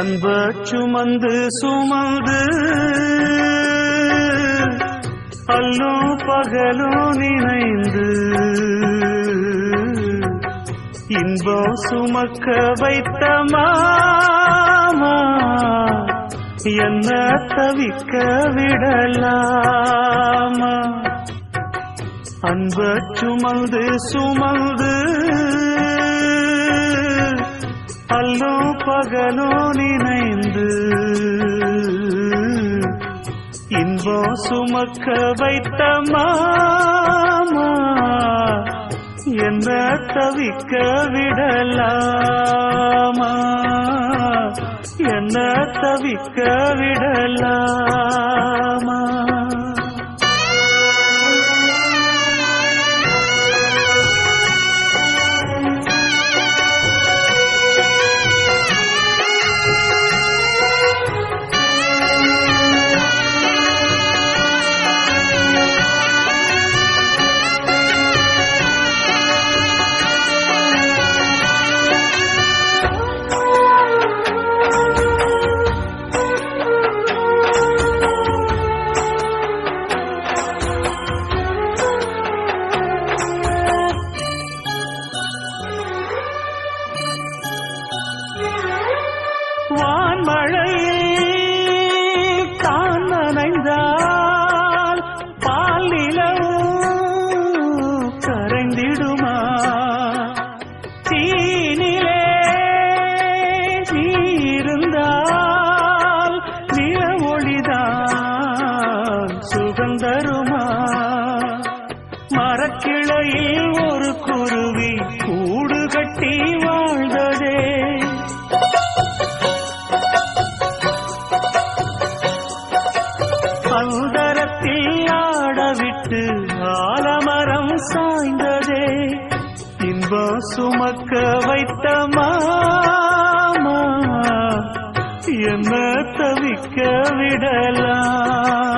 அன்ப சுமந்து சுமந்து அல்லும் பகலும் நினைந்து இன்பம் சுமக்க வைத்த மாமா என்ன தவிக்க விடலாமா? அன்ப சுமந்து சுமந்து அல்லும் பகலோ நினைந்து இன்போ சுமக்க வைத்த மாமா என்ன தவிக்க விடலாமா? என்ன தவிக்க விடலாமா? சுமக்க வைத்த மாமா என்ன தவிக்க விடலாம்.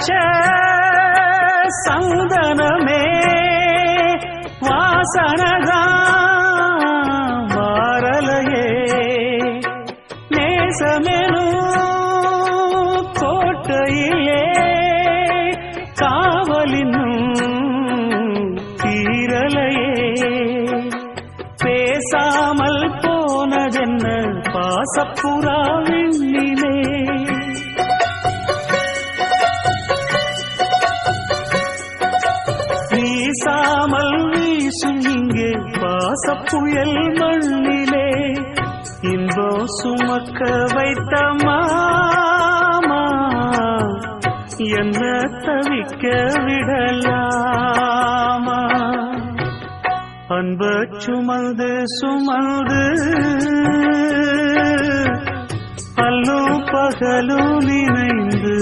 அரைச்ச சந்தனமே வாசனதான் மாறலையே நேசமெனும் கோட்டையிலே காவலினும் தீரலையே. பேசாமல் போனதென்ன பாசப்புறா பாசப்புயல் மண்ணிலே இன்போ சுமக்க வைத்த மாமா என்ன தவிக்க விடலாமா? அன்ப சுமந்து சுமந்து அல்லும் பகலும் நினைந்து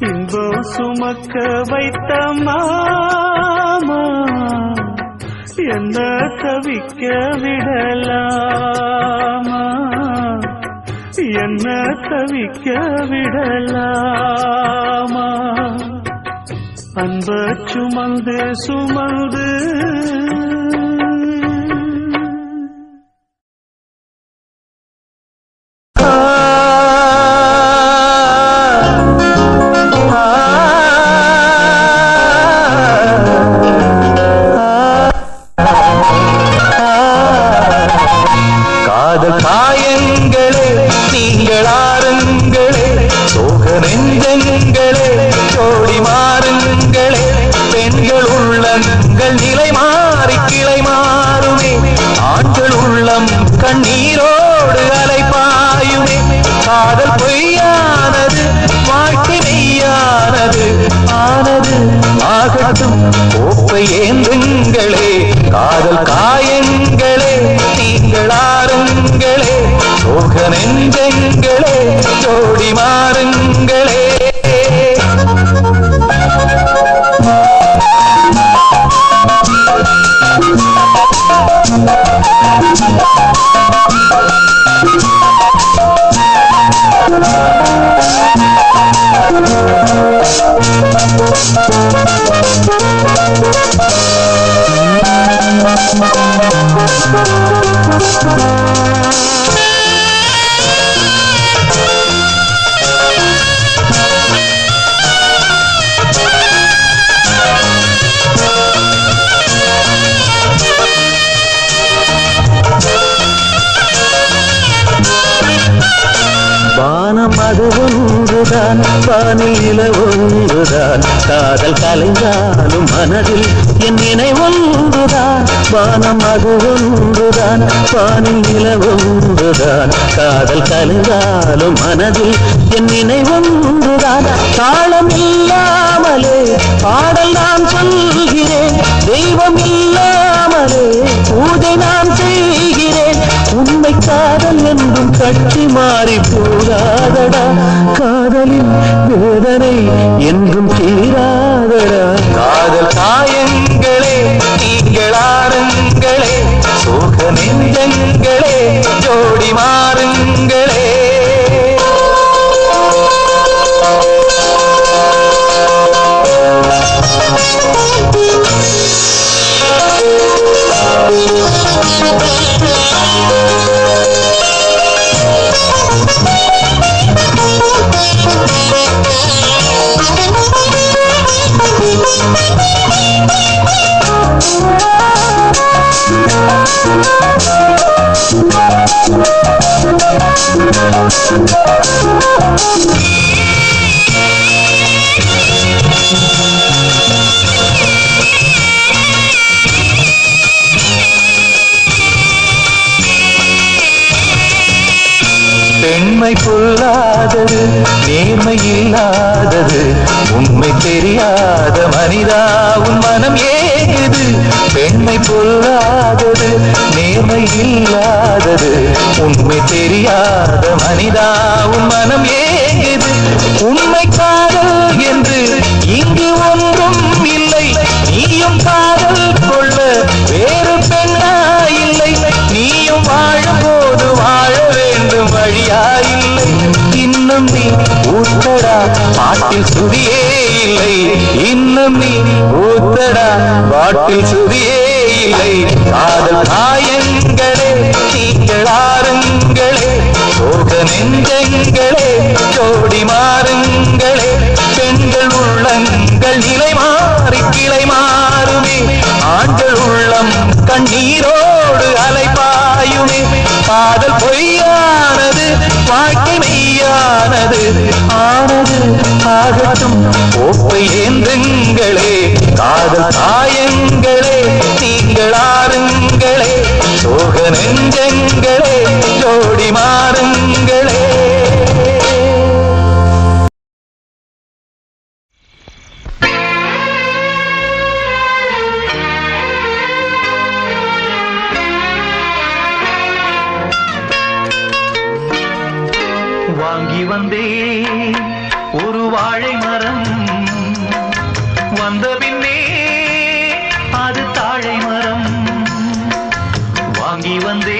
இன்போ சுமக்க வைத்த மாமா என்ன தவிக்க விடலாமா? என்ன தவிக்க விடலாமா? அன்ப சுமந்து சுமந்து வானம் ஒன்றுதான் வானில் ஒன்றுதான். காதல் கலைந்தாலும் மனதில் என் நினைவொன்றுதான் வானம் அது ஒன்றுதான் வானில் ஒன்றுதான். காதல் கலைந்தாலும் மனதில் என் நினைவொன்றுதான் தாளம் இல்லாமலே பாடல் நான் சொல்கிறேன். தெய்வம் இல்லாமலே பூஜை நான் செய்கிறேன். உண்மை காதல் என்றும் கட்டி மாறி போகாதடா. காதலின் வேதனை என்றும் தீராதடா. Thank you. பெண்மை பொல்லாதது நேர்மை இல்லாதது உண்மை தெரியாத மனிதா உன் மனம் ஏகுது பெண்மை பொல்லாதது நேர்மை இல்லாதது உண்மை தெரியாத மனிதா உன் மனம் ஏது உண்மை காதல் என்று இங்கு ஒன்றும் இல்லை நீயும் ஊத்தடா பாட்டில் சுதியே இல்லை. இன்னும் நீ ஊத்தடா பாட்டில் சுதியே இல்லை. காதல் காயங்களே நீங்கள் ஆறுங்களே. சோக நெஞ்சங்களே ஜோடி மாறுங்களே. பெண்கள் உள்ளங்கள் நிலை மாறி கிளை மாறுமே. ஆண்கள் உள்ளம் கண்ணீரோடு அலைப்பாயுமே காதல் பொய்யானது வாழ்க்கை ஆனது ஆனது ஆகட்டும். கோப்பை ஏந்துங்களே காதல் தாயங்களே நீங்கள் ஆறுங்களே சோக நெஞ்சங்களே ஜோடி மாறுங்களே. வந்தே. ஒரு வாழை மரம் வந்த பின்னே அது தாழை மரம். வாங்கி வந்தே.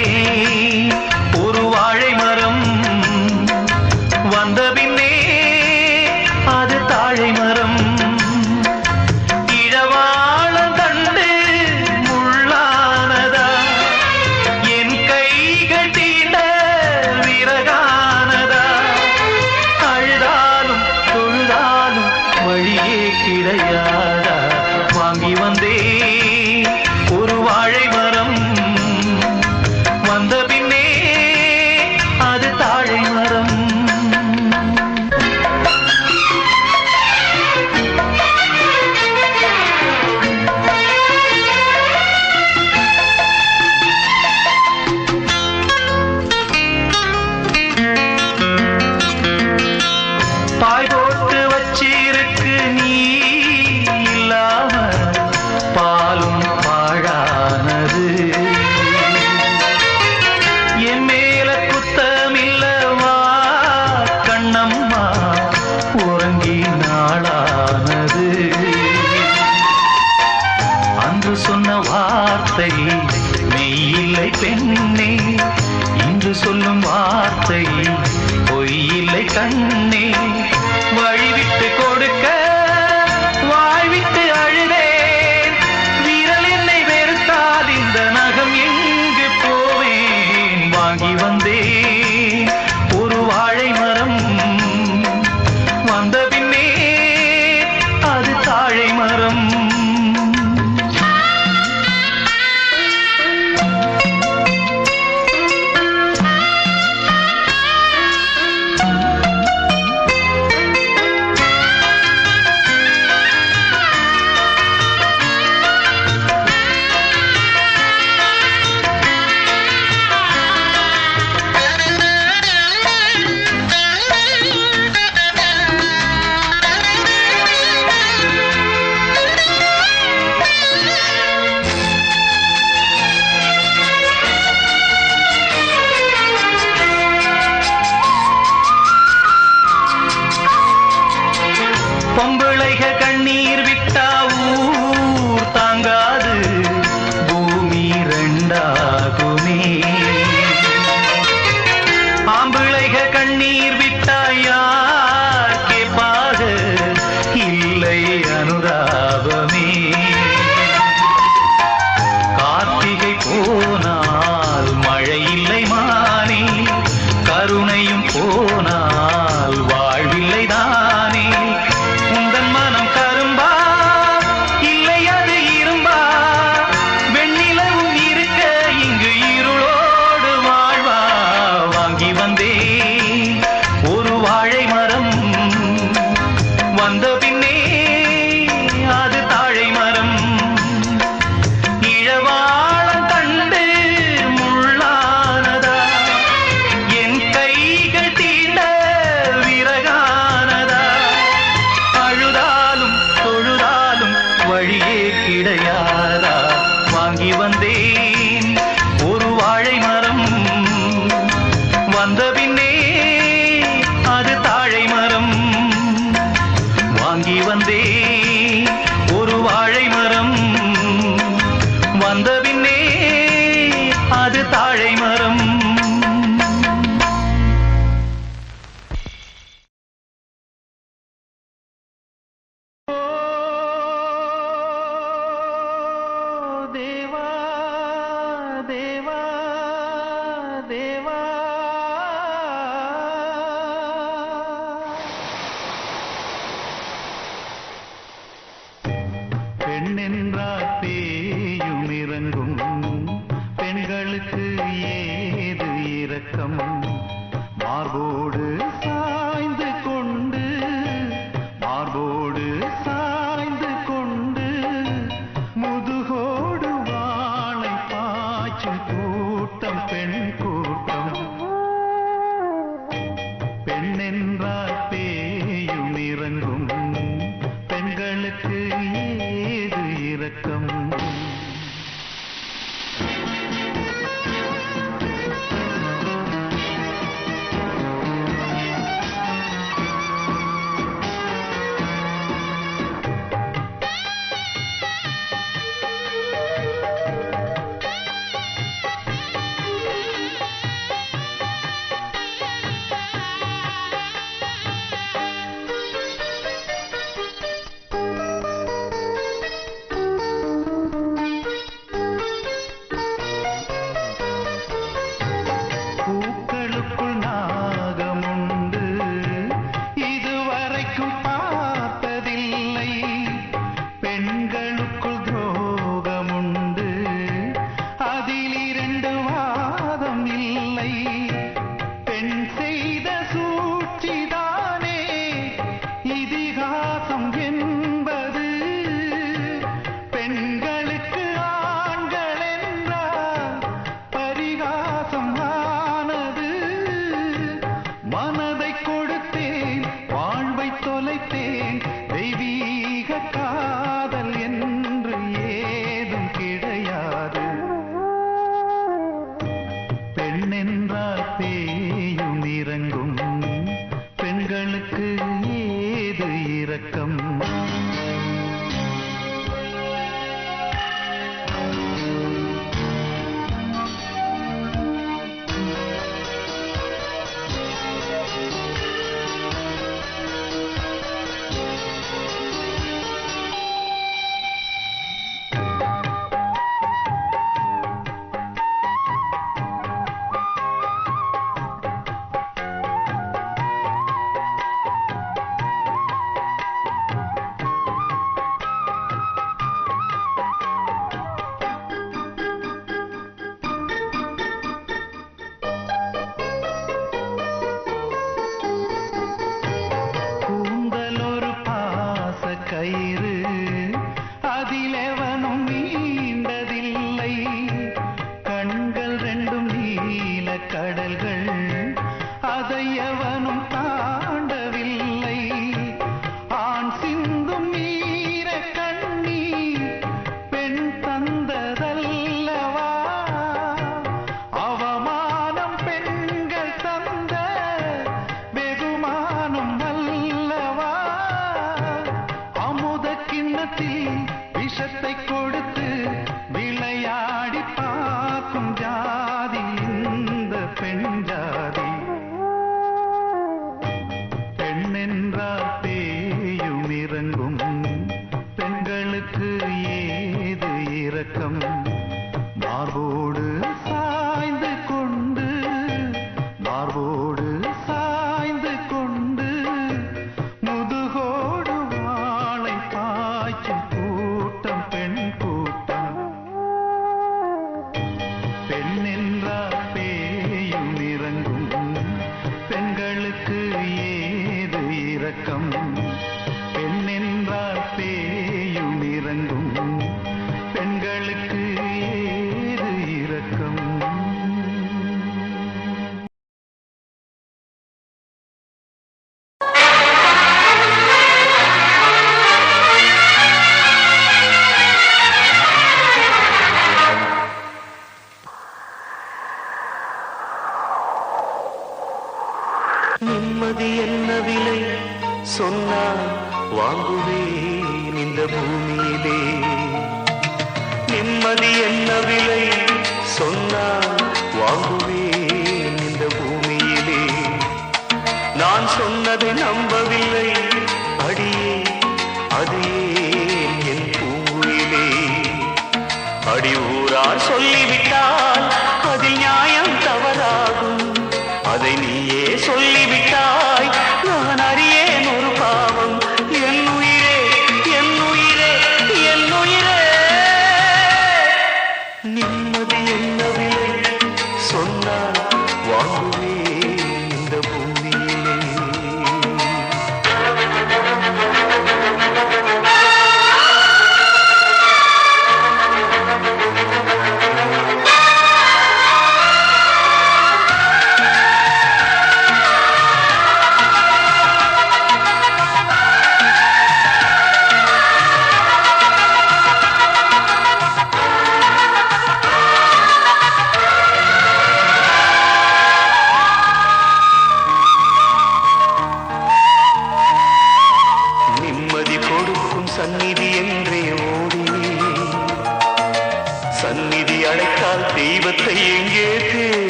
Hungry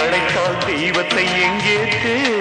அழைத்தால் தெய்வத்தை எங்கே தேடுவேன்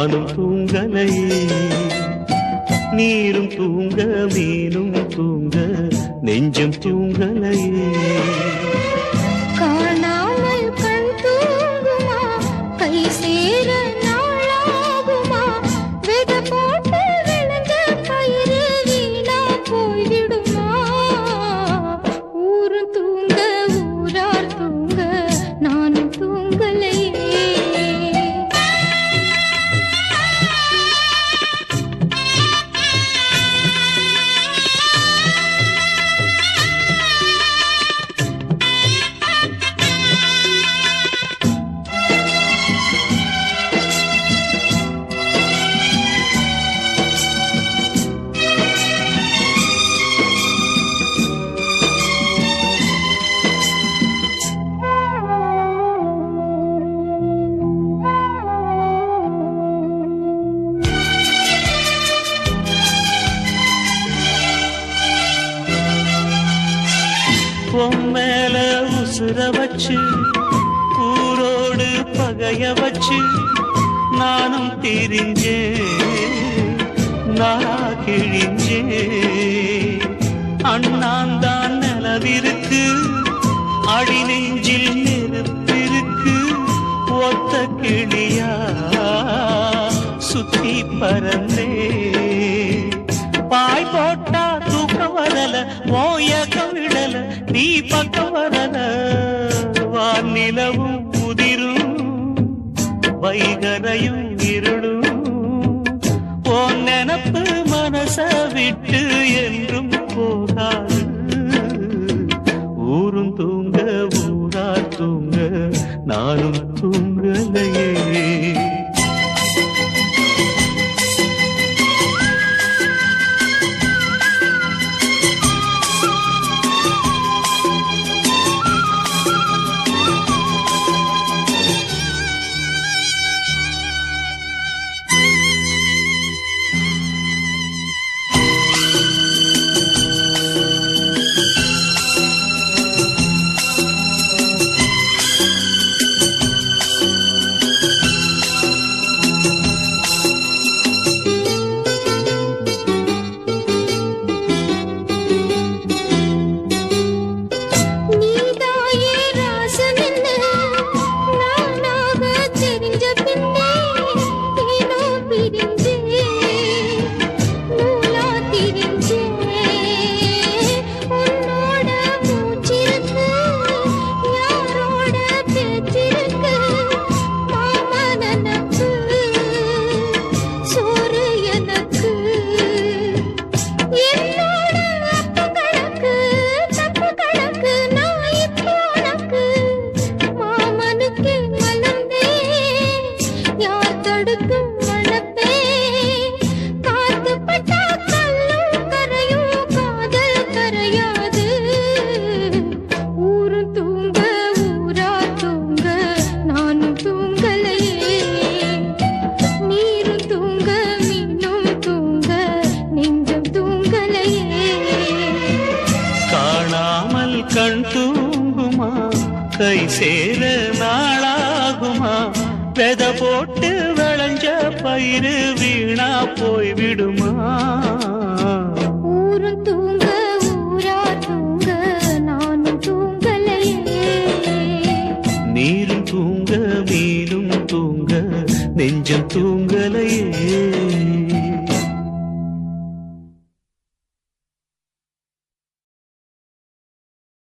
நானும் தூங்கலையே நீரும் தூங்க மீனும் தூங்க நெஞ்சம் தூங்கலையே மோயகம் விடல நீ பக்கம் வரல. வான் நிலவும் புதிரும் வைகரையும் இருளும். ஓ நெனப்பு மனச விட்டு என்